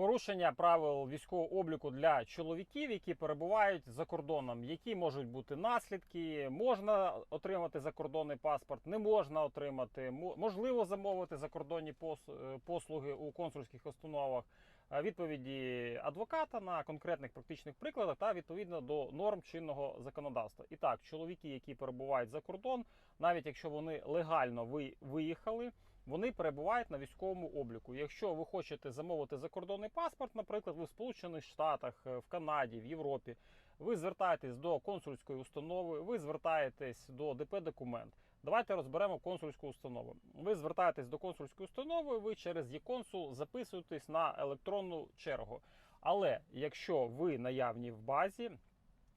Порушення правил військового обліку для чоловіків, які перебувають за кордоном, які можуть бути наслідки, можна отримати закордонний паспорт, не можна отримати, мо- можливо замовити закордонні е, послуги у консульських установах, відповіді адвоката на конкретних практичних прикладах та відповідно до норм чинного законодавства. І так, чоловіки, які перебувають за кордон, навіть якщо вони легально ви- виїхали, вони перебувають на військовому обліку. Якщо ви хочете замовити закордонний паспорт, наприклад, ви в Сполучених Штатах, е, в Канаді, в Європі, ви звертаєтесь до консульської установи, ви звертаєтесь до ДП документ. Давайте розберемо консульську установу. Ви звертаєтесь до консульської установи, ви через e-консул записуєтесь на електронну чергу. Але якщо ви наявні в базі,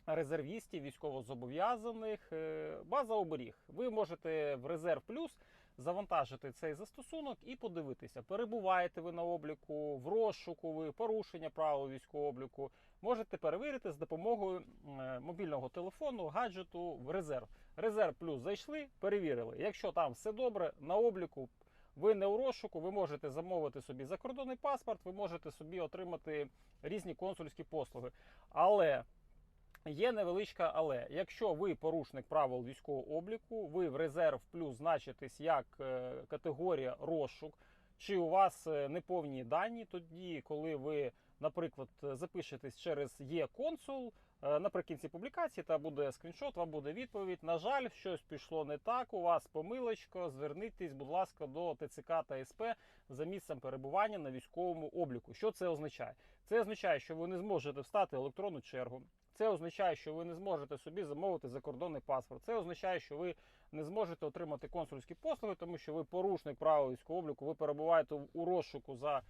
резервістів, військовозобов'язаних, е, база оберіг. Ви можете в резерв плюс завантажити цей застосунок і подивитися, перебуваєте ви на обліку, в розшуку ви порушення правил військового обліку. Можете перевірити з допомогою е, мобільного телефону, гаджету в резерв. Резерв плюс зайшли, перевірили. Якщо там все добре, на обліку. Ви не у розшуку, ви можете замовити собі закордонний паспорт, ви можете собі отримати різні консульські послуги. Але Є невеличка але. Якщо ви порушник правил військового обліку, ви в резерв плюс значитесь як е, категорія розшук, чи у вас е, неповні дані, тоді, коли ви, наприклад, запишетесь через є консул е, наприкінці публікації, та буде скріншот, вам буде відповідь. На жаль, щось пішло не так. У вас помилочка. Звернітесь, будь ласка, до ТЦК та СП за місцем перебування на військовому обліку. Що це означає? Це означає, що ви не зможете встати електронну чергу. Це означає, що ви не зможете собі замовити закордонний паспорт. Це означає, що ви не зможете отримати консульські послуги, тому що ви порушник правил військового обліку, ви перебуваєте у розшуку за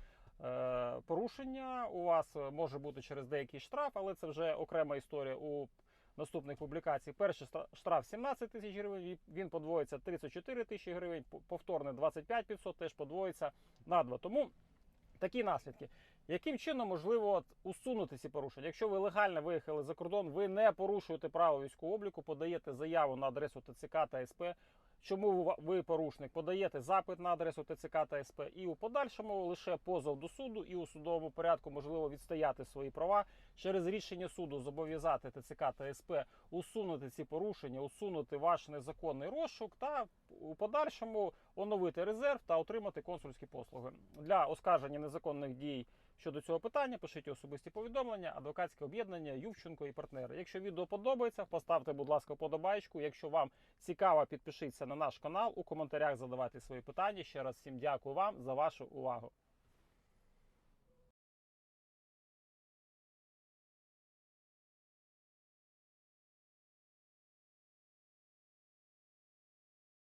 е, порушення. У вас е, може бути через деякий штраф, але це вже окрема історія у наступних публікацій. Перший штраф 17 тисяч гривень, він- подвоїться 34 тисячі гривень, повторне 25 500 теж подвоїться на 2. Тому такі наслідки. Яким чином можливо от, усунути ці порушення? Якщо ви легально виїхали за кордон, ви не порушуєте право військового обліку, подаєте заяву на адресу ТЦК та СП. Чому ви- порушник? Подаєте запит на адресу ТЦК та СП, і у подальшому лише позов до суду, і у судовому порядку можливо відстояти свої права через рішення суду зобов'язати ТЦК та СП усунути ці порушення, усунути ваш незаконний розшук та у подальшому оновити резерв та отримати консульські послуги для оскарження незаконних дій. Щодо цього питання пишіть особисті повідомлення, адвокатське об'єднання, Ювченко і партнери. Якщо відео подобається, поставте, будь ласка, подобайку. Якщо вам цікаво, підпишіться на наш канал. У коментарях задавайте свої питання. Ще раз всім дякую вам за вашу увагу.